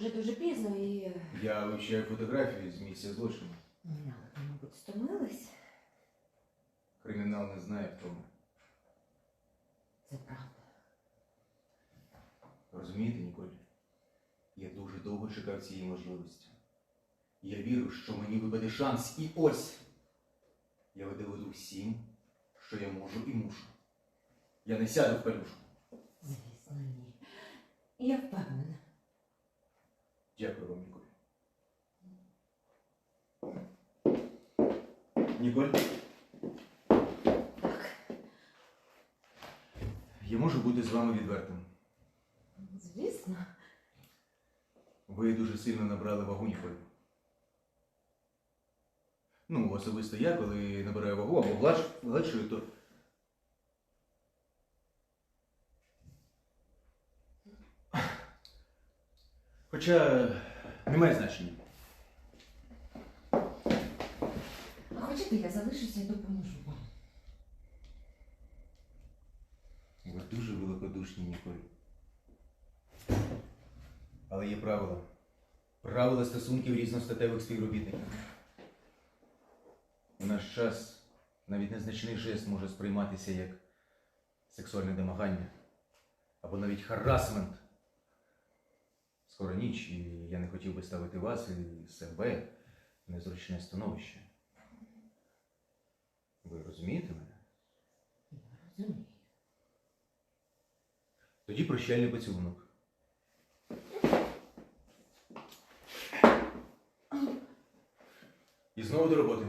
Уже дуже пізно і. е, Я вивчаю фотографії з місця злочину. Ну, ви, мабуть, стомились. Кримінал не знає втоми. Це правда. Розумієте, Ніколь? Я дуже довго чекав цієї можливості. Я вірю, що мені випаде шанс, і ось я доведу всім, що я можу і мушу. Я не сяду в пелюшку. Звісно, ні. Я впевнена. Дякую вам, Ніколь. Ніколь, Так, я можу бути з вами відвертим. звісно. Ви дуже сильно набрали вагу, Ніколь. Ну, особисто я, коли набираю вагу або гладшую, то. Хоча немає значення. А хочете, я залишуся і допоможу вам. Ви дуже великодушні, Ніколь. Але є правила. Правила стосунків різностатевих співробітників. У наш час навіть незначний жест може сприйматися як сексуальне домагання або навіть харасмент. Скоро ніч, і я не хотів би ставити вас і себе в незручне становище. Ви розумієте мене? Я розумію. Тоді прощальний поцілунок. І знову до роботи.